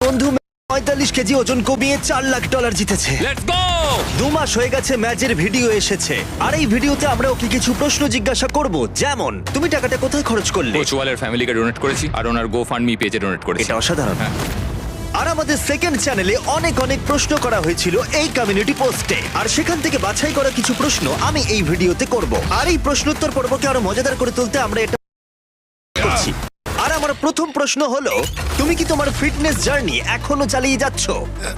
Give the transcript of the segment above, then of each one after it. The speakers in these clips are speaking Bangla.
বন্ধু পঁয়তাল্লিশ কেজি ওজন কমিয়ে চার লাখ ডলার জিতেছে। লেটস গো দু মাস হয়ে গেছে ম্যাচের ভিডিও এসেছে। আর এই ভিডিওতে আমরা ওকে কিছু প্রশ্ন জিজ্ঞাসা করব? যেমন তুমি টাকাটা কোথায় খরচ করলে? কোচ ওয়ালের ফ্যামিলিকে ডোনেট করেছি আর ওনার গো ফান্ড মি পেজে ডোনেট করেছি। এটা অসাধারণ। হ্যাঁ। আর আমাদের সেকেন্ড চ্যানেলে অনেক অনেক প্রশ্ন করা হয়েছিল এই কমিউনিটি পোস্টে আর সেখান থেকে বাছাই করা কিছু প্রশ্ন আমি এই ভিডিওতে করব। আর এই প্রশ্নোত্তর পর্বকে আরও মজাদার করে তুলতে আমরা এটা প্রথম প্রশ্ন হলো তুমি কি তোমার ফিটনেস জার্নি এখনও চালিয়ে যাচ্ছ?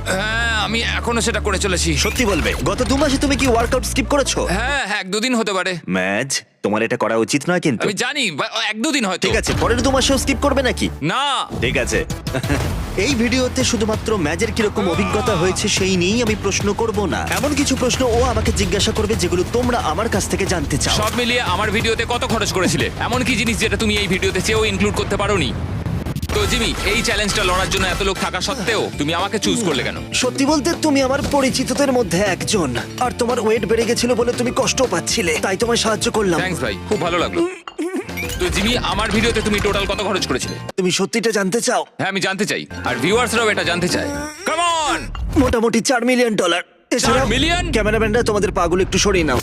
হ্যাঁ আমি এখনও সেটা করে চলেছি। সত্যি বলবে গত দু মাসে তুমি কি ওয়ার্কআউট স্কিপ করেছ? হ্যাঁ হ্যাঁ এক দুদিন হতে পারে। ম্যাচ তোমার এটা করা উচিত নয় কিন্তু। আমি জানি বা- এক দুদিন হয়তো। ঠিক আছে পরের দু মাসেও স্কিপ করবে নাকি? না। ঠিক আছে। এই ভিডিওতে শুধুমাত্র ম্যাচের কীরকম অভিজ্ঞতা হয়েছে সেই নিয়েই আমি প্রশ্ন করব না। এমন কিছু প্রশ্ন ও আমাকে জিজ্ঞাসা করবে যেগুলো তোমরা আমার কাছ থেকে জানতে চাও। সব মিলিয়ে আমার ভিডিওতে কত খরচ করেছিলে? এমন কি জিনিস যেটা তুমি এই ভিডিওতে চেয়েও ইনক্লুড করতে পারোনি? তো জিমি এই চ্যালেঞ্জটা লড়ার জন্য এত লোক থাকা সত্ত্বেও তুমি আমাকে চুজ করলে কেন? সত্যি বলতে তুমি আমার পরিচিতদের মধ্যে একজন। আর তোমার ওয়েট বেড়ে গেছিল বলে তুমি কষ্ট পাচ্ছিলে। তাই তোমায় সাহায্য করলাম। থ্যাঙ্কস ভাই খুব ভালো লাগল। তো জিমি আমার ভিডিওতে তুমি টোটাল কত খরচ করেছিলে? তুমি সত্যিটা জানতে চাও? হ্যাঁ আমি জানতে চাই। আর ভিউয়ার্সরাও এটা জানতে চায়। কাম অন মোটামুটি চার মিলিয়ন ডলার এছাড়া million? ক্যামেরাম্যানরা তোমাদের পাগুলো একটু সরিয়ে নাও।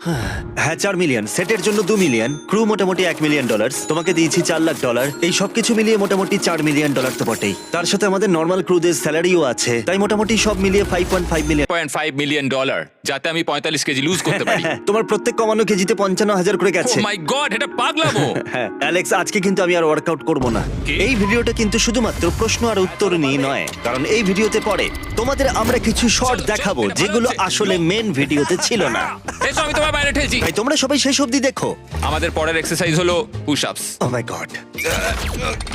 হ্যাঁ চার মিলিয়ন সেটের জন্য দু মিলিয়ন ক্রু মোটামুটি এক মিলিয়ন ডলার তোমাকে দিয়েছি চার লাখ ডলার এই সবকিছু মিলিয়ে মোটামুটি চার মিলিয়ন ডলার তো বটেই। তার সাথে আমাদের নর্মাল ক্রুদের স্যালারিও আছে। তাই মোটামুটি সব মিলিয়ে five point five million five million dollar যাতে আমি পঁয়তাল্লিশ কেজি লুজ করতে পারি। তোমার প্রত্যেক কমানো কেজিতে পঞ্চান্ন হাজার করে গেছে। মাই গড এটা পাগলামো। হ্যাঁ অ্যালেক্স আজকে কিন্তু আমি আর ওয়ার্কআউট করব না। এই ভিডিওটা কিন্তু শুধুমাত্র প্রশ্ন আর উত্তর নিয়ে নয় কারণ এই ভিডিওতে পরে তোমাদের আমরা কিছু শর্ট দেখাবো যেগুলো আসলে মেন ভিডিওতে ছিল না। এসো আমি তোমার বাইরে ঠেলছি। তাই তোমরা সবাই শেষ অবধি দেখো। আমাদের পরের এক্সারসাইজ হলো push ups oh my God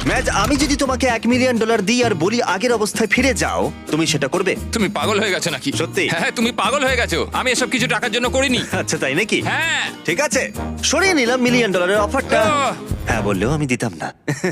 match আমি যদি তোমাকে এক মিলিয়ন ডলার দিই আর বলি আগের অবস্থায় ফিরে যাও তুমি সেটা করবে? তুমি পাগল হয়ে গেছো নাকি? সত্যি? হ্যাঁ তুমি পাগল হয়ে গেছো। আমি এসব কিছু টাকার জন্য করিনি। আচ্ছা তাই নাকি? হ্যাঁ। ঠিক আছে। সরিয়ে নিলাম মিলিয়ন ডলারের অফারটা আহ। হ্যাঁ বললেও আমি দিতাম না।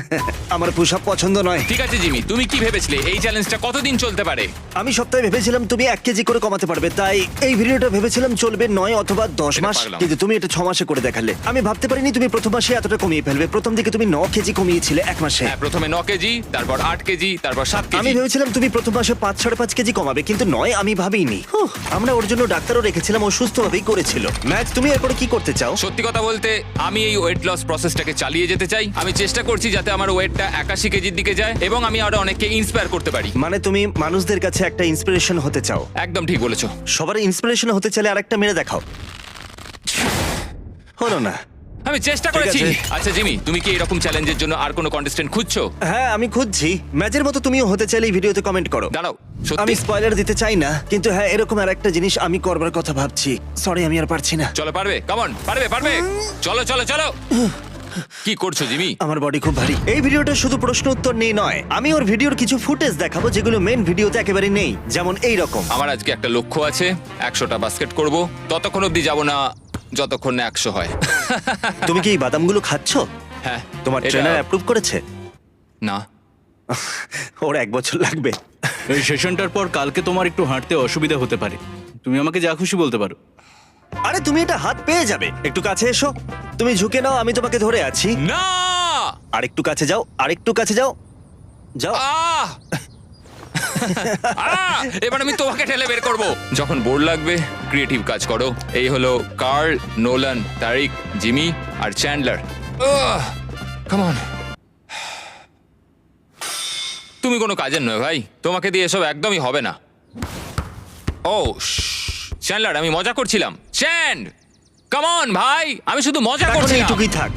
আমার পুশ পছন্দ নয়। ঠিক আছে জিমি তুমি কি ভেবেছিলে? এই চ্যালেঞ্জটা কতদিন চলতে পারে? আমি সপ্তাহে ভেবেছিলাম তুমি এক কেজি করে কমাতে পারবে তাই এই ভিডিওটা ভেবেছিলাম চলবে নয় অথবা দশ এটা মাস। কিন্তু তুমি এটা ছ মাসে করে দেখালে। আমি ভাবতে পারিনি তুমি প্রথম মাসে এতটা কমিয়ে ফেলবে। প্রথম দিকে তুমি ন কেজি কমিয়েছিলে এক মাসে। হ্যাঁ প্রথমে ন কেজি তারপর আট কেজি তারপর সাত আমি কেজি। ভেবেছিলাম তুমি প্রথম মাসে পাঁচ সাড়ে পাঁচ কেজি কমাবে কিন্তু নয় আমি ভাবিনি। হুঁ, আমরা ওর জন্য ডাক্তারও রেখেছিলাম ও সুস্থভাবেই করেছিল। ম্যাচ তুমি এরপরে কি করতে চাও? সত্যি কথা বলতে আমি এই ওয়েট লস প্রসেসটাকে চালিয়ে যেতে চাই। আমি চেষ্টা করছি যাতে আমার ওয়েটটা একাশি কেজির দিকে যায় এবং আমি আরও অনেককে ইন্সপায়ার করতে পারি। মানে তুমি মানুষদের কাছে একটা ইন্সপিরেশন হতে চাও? একদম ঠিক বলেছ। সবার ইন্সপিরেশন হতে চাইলে আরেকটা মেরে দেখাও। হলো না। আমি চেষ্টা করেছি। আছে। আচ্ছা জিমি তুমি কি এরকম চ্যালেঞ্জের জন্য আর কোনো কন্টেস্টেন্ট খুঁজছো? হ্যাঁ আমি খুঁজছি। ম্যাচের মতো তুমিও হতে চাইলে এই ভিডিওতে কমেন্ট করো। দাঁড়াও আমি সত্যি স্পয়লার দিতে চাই না কিন্তু হ্যাঁ এরকম আর একটা জিনিস আমি করবার কথা ভাবছি। সরি আমি আর পারছি না। চলো পারবে? কামন পারবে পারবে? চলো চলো চলো। কি করছ জিমি? আমার বডি খুব ভারী। এই ভিডিওটা শুধু প্রশ্ন উত্তর নেই নয়। আমি ওর ভিডিওর কিছু ফুটেজ দেখাবো যেগুলো মেন ভিডিওতে একেবারে নেই যেমন এই রকম। আমার আজকে একটা লক্ষ্য আছে একশোটা বাস্কেট করব। ততক্ষণ অব্দি যাব না যতক্ষণ না একশো হয়। তুমি কি এই বাদামগুলো খাচ্ছ? হ্যাঁ তোমার এটা- ট্রেনার অ্যাপ্রুভ করেছে? না। ওর এক বছর লাগবে। এই সেশনটার পর কালকে তোমার একটু হাঁটতে অসুবিধা হতে পারে। তুমি আমাকে যা খুশি বলতে পারো। আরে তুমি এটা হাত পেয়ে যাবে। একটু কাছে এসো। তুমি ঝুঁকে নাও আমি তোমাকে ধরে আছি। না! আর একটু কাছে যাও আর একটু কাছে যাও। যাও। আহ! আহ! এবার আমি তোমাকে ঠেলে বের করব। যখন বোর লাগবে ক্রিয়েটিভ কাজ করো। এই হলো কার্ল নোলান তারিক জিমি আর চ্যান্ডলার কামন তুমি কোনো কাজের নয় ভাই। তোমাকে দিয়ে এসব একদমই হবে না। ও চ্যান্ডলার আমি মজা করছিলাম। চ্যান্ড অন ভাই আমি শুধু মজা করছি এইটুকুই থাক।